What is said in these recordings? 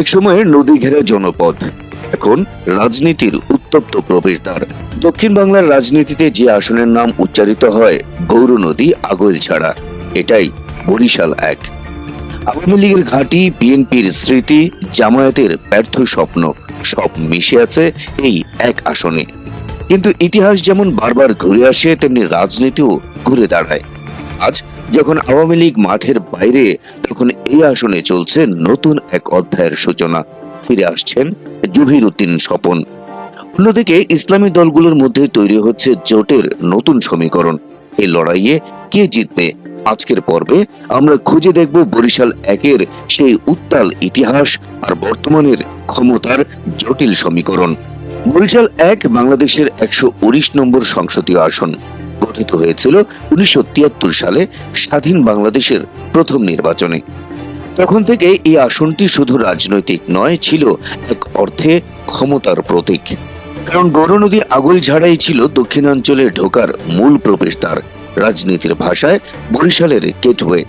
একসময় নদী ঘেরা জনপদ। এখন রাজনীতির উত্তপ্ত প্রবেশদ্বার। দক্ষিণ বাংলার রাজনীতিতে যে আসনের নাম উচ্চারিত হয়, গৌর নদী আগৈল ছাড়া। এটাই বরিশাল এক। আওয়ামী লীগের ঘাঁটি, বিএনপির স্মৃতি, জামায়াতের ব্যর্থ স্বপ্ন, সব মিশে আছে এই এক আসনে। কিন্তু ইতিহাস যেমন বারবার ঘুরে আসে, তেমনি রাজনীতিও ঘুরে দাঁড়ায়। আজ যখন আওয়ামী লীগ মাঠের বাইরে তখন এই আসনে চলছে নতুন এক অধ্যায়ের সূচনা। ফিরে আসছেন জহির উদ্দিন স্বপন। অন্যদিকে ইসলামী দলগুলোর মধ্যে তৈরি হচ্ছে জোটের নতুন সমীকরণ। এই লড়াইয়ে কে জিতবে? আজকের পর্বে আমরা খুঁজে দেখব বরিশাল একের সেই উত্তাল ইতিহাস আর বর্তমানের ক্ষমতার জটিল সমীকরণ। বরিশাল এক বাংলাদেশের একশো উনিশ নম্বর সংসদীয় আসন। গঠিত হয়েছিল উনিশশো তিয়াত্তর সালে স্বাধীন বাংলাদেশের প্রথম নির্বাচনে। তখন থেকে এই আসনটি শুধু রাজনৈতিক নয়, ছিল এক অর্থে ক্ষমতার প্রতীক। কারণ গৌরনদী আগল ঝাড়াই ছিল দক্ষিণাঞ্চলে ঢোকার মূল প্রবেশদ্বার। রাজনীতির ভাষায় বরিশালের গেটওয়ে।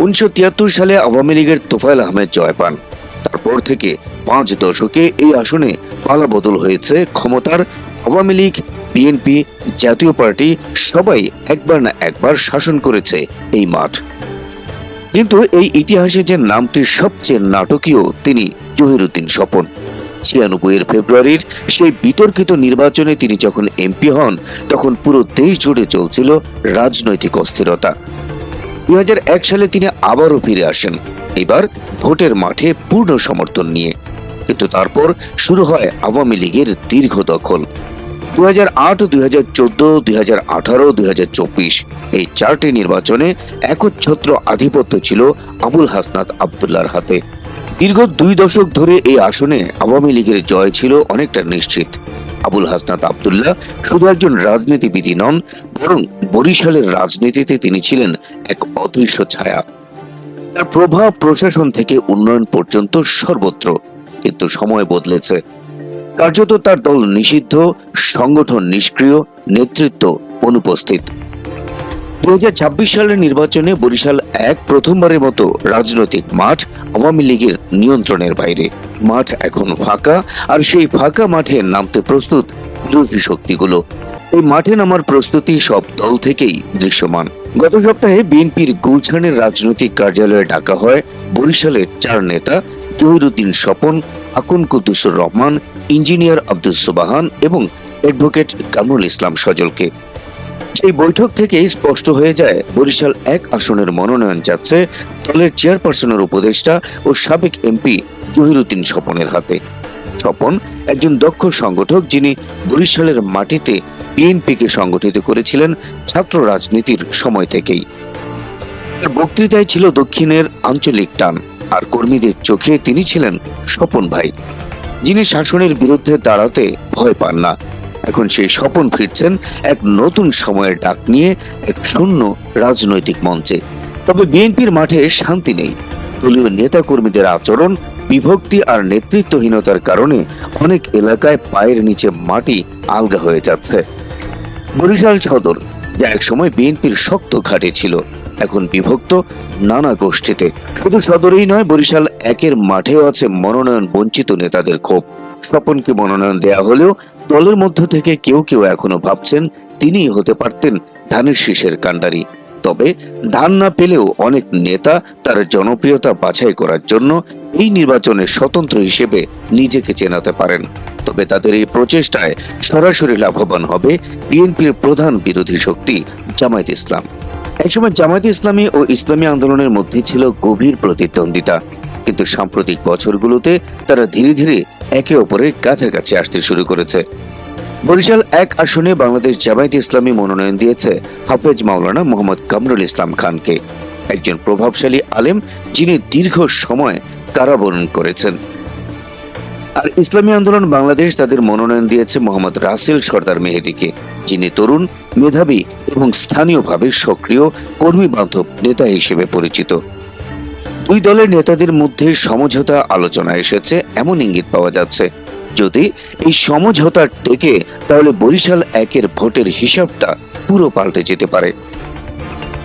উনিশশো তিয়াত্তর সালে আওয়ামী লীগের তোফায়েল আহমেদ জয় পান। তারপর থেকে পাঁচ দশকে এই আসনে পালা বদল হয়েছে ক্ষমতার আওয়ামী লীগ বিএনপি জাতীয় পার্টি সবাই একবার না একবার শাসন করেছে এই মাঠ। কিন্তু এই ইতিহাসে যে নামটি সবচেয়ে নাটকীয় তিনি জহিরুদ্দিন স্বপন। ছিয়ানব্বই এর ফেব্রুয়ারির সেই বিতর্কিত নির্বাচনে তিনি যখন এমপি হন, তখন পুরো দেশ জুড়ে চলছিল রাজনৈতিক অস্থিরতা। দু হাজার এক সালে তিনি আবারও ফিরে আসেন, এবার ভোটের মাঠে পূর্ণ সমর্থন নিয়ে। কিন্তু তারপর শুরু হয় আওয়ামী লীগের দীর্ঘ দখল। দু হাজার আট দুই হাজার চোদ্দ দুই হাজার আঠারো দুই হাজার চব্বিশ। এই চারটি নির্বাচনে একচ্ছত্র আধিপত্য ছিল আবুল হাসনাত আবদুল্লার হাতে। দীর্ঘ দুই দশক ধরে এই আসনে আওয়ামী লীগের জয় ছিল অনেকটা নিশ্চিত। আবুল হাসনাত আবদুল্লাহ শুধু একজন রাজনীতিবিদই নন, বরং বরিশালের রাজনীতিতে তিনি ছিলেন এক অদৃশ্য ছায়া। তার প্রভাব প্রশাসন থেকে উন্নয়ন পর্যন্ত সর্বত্র, কিন্তু সময় বদলেছে। কার্যত তার দল নিষিদ্ধ, সংগঠন নিষ্ক্রিয়, নেতৃত্ব অনুপস্থিত। দু সালের নির্বাচনে বরিশাল এক প্রথমবারের মতো রাজনৈতিক মাঠ আওয়ামী লীগের নিয়ন্ত্রণের বাইরে। মাঠ এখন ফাঁকা, আর সেই ফাঁকা মাঠে নামতে প্রস্তুত বিরোধী শক্তিগুলো। এই মাঠে নামার প্রস্তুতি সব দল থেকেই দৃশ্যমান। গত সপ্তাহে বিএনপির গুলছানের রাজনৈতিক কার্যালয়ে ডাকা হয় বরিশালের চার নেতা, জহিরুদ্দিন স্বপন আকুন কুদ্দুসুর রহমান, ইঞ্জিনিয়ার আব্দুল সুবাহান এবং অ্যাডভোকেট কামরুল ইসলাম সজলকে। সেই বৈঠক থেকেই স্পষ্ট হয়ে যায়, বরিশাল এক আসনের মনোনয়ন যাচ্ছে দলের চেয়ারপারসনের উপদেষ্টা ও সাবেক এমপি জহিরুদ্দিন স্বপনের হাতে। স্বপন একজন দক্ষ সংগঠক যিনি বরিশালের মাটিতে বিএনপিকে সংগঠিত করেছিলেন ছাত্র রাজনীতির সময় থেকেই। তার বক্তৃতায় ছিল দক্ষিণের আঞ্চলিক টান। আর কর্মীদের চোখে তিনি ছিলেন স্বপন ভাই। যিনি শাসনের বিরুদ্ধে দাঁড়াতে ভয় পান না। এখন সেই স্বপন ফিরছেন এক নতুন সময়ের ডাক নিয়ে এক শূন্য রাজনৈতিক মঞ্চে। তবে বিএনপির মাঠে শান্তি নেই। দলীয় নেতা কর্মীদের আচরণ, বিভক্তি আর নেতৃত্বহীনতার কারণে অনেক এলাকায় পায়ের নিচে মাটি আলগা হয়ে যাচ্ছে। বরিশাল সদর, যা একসময় বিএনপির শক্ত ঘাটে ছিল। এখন বিভক্ত নানা গোষ্ঠীতে। শুধু সদরেই নয়, বরিশাল একের মাঠেও আছে মনোনয়ন বঞ্চিত নেতাদের ক্ষোভ। স্বপনকে মনোনয়ন দেয়া হলেও দলের মধ্য থেকে কেউ কেউ এখনও ভাবছেন তিনিই হতে পারতেন ধানের শীষের কাণ্ডারি। তবে ধান না পেলেও অনেক নেতা তার জনপ্রিয়তা বাছাই করার জন্য এই নির্বাচনে স্বতন্ত্র হিসেবে নিজেকে চেনাতে পারেন। তবে তাদের এই প্রচেষ্টায় সরাসরি লাভবান হবে বিএনপির প্রধান বিরোধী শক্তি জামায়াত ইসলাম। একসময় জামায়াত ইসলামী ও ইসলামী আন্দোলনের মধ্যে ছিল গভীর প্রতিদ্বন্দ্বিতা। কিন্তু সাম্প্রতিক বছরগুলোতে তারা ধীরে ধীরে একে অপরের কাছাকাছি আসতে শুরু করেছে। বরিশাল এক আসনে বাংলাদেশ জামায়াত ইসলামী মনোনয়ন দিয়েছে হাফেজ মাওলানা মোহাম্মদ কামরুল ইসলাম খানকে। একজন প্রভাবশালী আলেম যিনি দীর্ঘ সময় কারাবরণ করেছেন। আর ইসলামী আন্দোলন বাংলাদেশ তাদের মনোনয়ন দিয়েছে মোহাম্মদ রাসেল সর্দার মেহেদিকে, যিনি তরুণ, মেধাবী এবং স্থানীয়ভাবে সক্রিয় কর্মী বান্ধব নেতা হিসেবে পরিচিত। দুই দলের নেতাদের মধ্যে সমঝোতা আলোচনা এসেছে, এমন ইঙ্গিত পাওয়া যাচ্ছে। যদি এই সমঝোতা টেকে তাহলে বরিশাল একের ভোটের হিসাবটা পুরো পাল্টে যেতে পারে।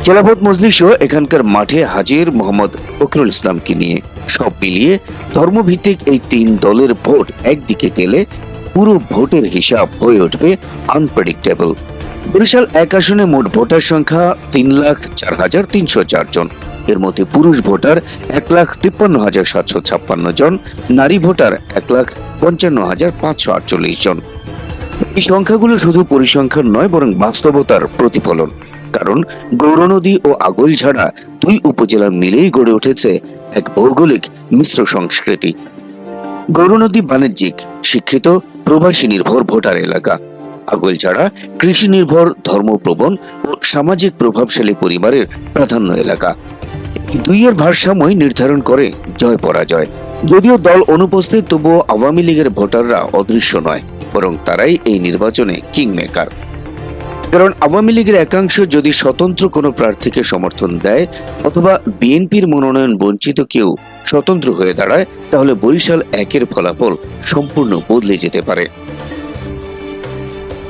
খেলাফত মজলিসও এখানকার মাঠে হাজির মোহাম্মদ ফখরুল ইসলামকে নিয়ে। সব মিলিয়ে ধর্মভিত্তিক এই তিন দলের ভোট একদিকে গেলে পুরো ভোটের হিসাব হয়ে উঠবে আনপ্রেডিক্টেবল বরিশাল এক আসনে মোট ভোটার সংখ্যা তিন লাখ চার হাজার তিনশো চার জন। এর মধ্যে পুরুষ ভোটার এক লাখ তিপ্পান্ন হাজার সাতশো ছাপ্পান্ন জন, নারী ভোটার এক লাখ পঞ্চান্ন হাজার পাঁচশো আটচল্লিশ জন। এই সংখ্যাগুলো শুধু পরিসংখ্যান নয়, বরং বাস্তবতার প্রতিফলন। কারণ গৌরনদী ও আগৈলঝাড়া দুই উপজেলা মিলেই গড়ে উঠেছে এক ভৌগোলিক মিশ্র সংস্কৃতি। গৌরনদী বাণিজ্যিক, শিক্ষিত, প্রবাসী নির্ভর ভোটার এলাকা। আগৈলঝাড়া কৃষি নির্ভর, ধর্মপ্রবণ ও সামাজিক প্রভাবশালী পরিবারের প্রাধান্য এলাকা। দুইয়ের ভারসাম্যই নির্ধারণ করে জয় পরাজয়। যদিও দল অনুপস্থিত, তবুও আওয়ামী লীগের ভোটাররা অদৃশ্য নয়, বরং তারাই এই নির্বাচনে কিং মেকার কারণ আওয়ামী লীগের একাংশ যদি স্বতন্ত্র কোনো প্রার্থীকে সমর্থন দেয় অথবা বিএনপির মনোনয়ন বঞ্চিত কেউ স্বতন্ত্র হয়ে দাঁড়ায়, তাহলে বরিশাল একের ফলাফল সম্পূর্ণ বদলে যেতে পারে।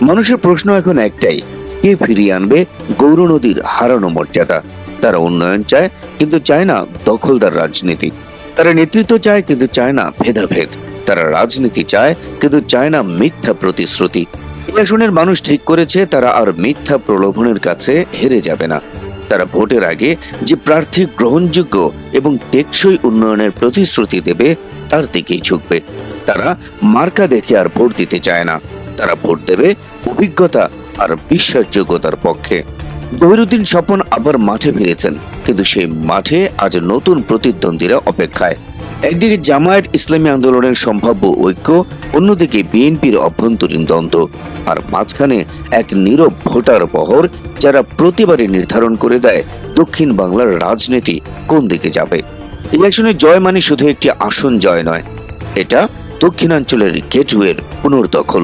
মানুষের প্রশ্ন এখন একটাই, কে ফিরিয়ে আনবে গৌর নদীর হারানো মর্যাদা? তারা উন্নয়ন চায়, কিন্তু চায় না দখলদার রাজনীতি। তারা নেতৃত্ব চায়, কিন্তু চায় না ভেদাভেদ। তারা রাজনীতি চায়, কিন্তু চায় না মিথ্যা প্রতিশ্রুতি। আসনের মানুষ ঠিক করেছে, তারা আর মিথ্যা প্রলোভনের কাছে হেরে যাবে না। তারা ভোটের আগে যে প্রার্থী গ্রহণযোগ্য এবং টেকসই উন্নয়নের প্রতিশ্রুতি দেবে, তার দিকেই ঝুঁকবে। তারা মার্কা দেখে আর ভোট দিতে চায় না। তারা ভোট দেবে অভিজ্ঞতা আর বিশ্বাসযোগ্যতার পক্ষে। জহিরুদ্দিন স্বপন আবার মাঠে ফিরেছেন, কিন্তু সেই মাঠে আজ নতুন প্রতিদ্বন্দ্বীরা অপেক্ষায়। একদিকে জামায়াত ইসলামী আন্দোলনের সম্ভাব্য ঐক্য, অন্যদিকে বিএনপির অভ্যন্তরীণ দ্বন্দ্ব, আর মাঝখানে এক নীরব ভোটার বহর যারা প্রতিবারই নির্ধারণ করে দেয় দক্ষিণ বাংলার রাজনীতি কোন দিকে যাবে। ইলেকশনে জয় মানে শুধু একটি আসন জয় নয়, এটা দক্ষিণাঞ্চলের গেটওয়ের পুনর্দখল।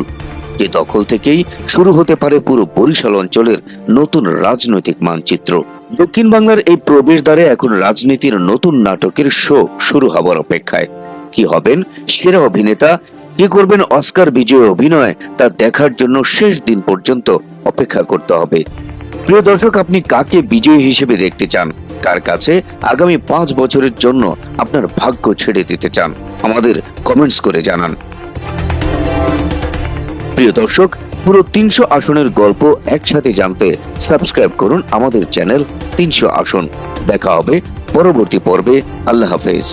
যে দখল থেকেই শুরু হতে পারে পুরো বরিশাল অঞ্চলের নতুন রাজনৈতিক মানচিত্র। দক্ষিণ বাংলার এই প্রবেশদ্বারে এখন রাজনীতির নতুন নাটকের শো শুরু হবার অপেক্ষায়। কি হবেন সেরা অভিনেতা, কি করবেন অস্কার বিজয় অভিনয়, তা দেখার জন্য শেষ দিন পর্যন্ত অপেক্ষা করতে হবে। প্রিয় দর্শক, আপনি কাকে বিজয়ী হিসেবে দেখতে চান? কার কাছে আগামী পাঁচ বছরের জন্য আপনার ভাগ্য ছেড়ে দিতে চান? আমাদের কমেন্টস করে জানান। প্রিয় দর্শক, পুরো তিনশো আসনের গল্প একসাথে জানতে সাবস্ক্রাইব করুন আমাদের চ্যানেল তিনশো আসন। দেখা হবে পরবর্তী পর্বে। আল্লাহ হাফেজ।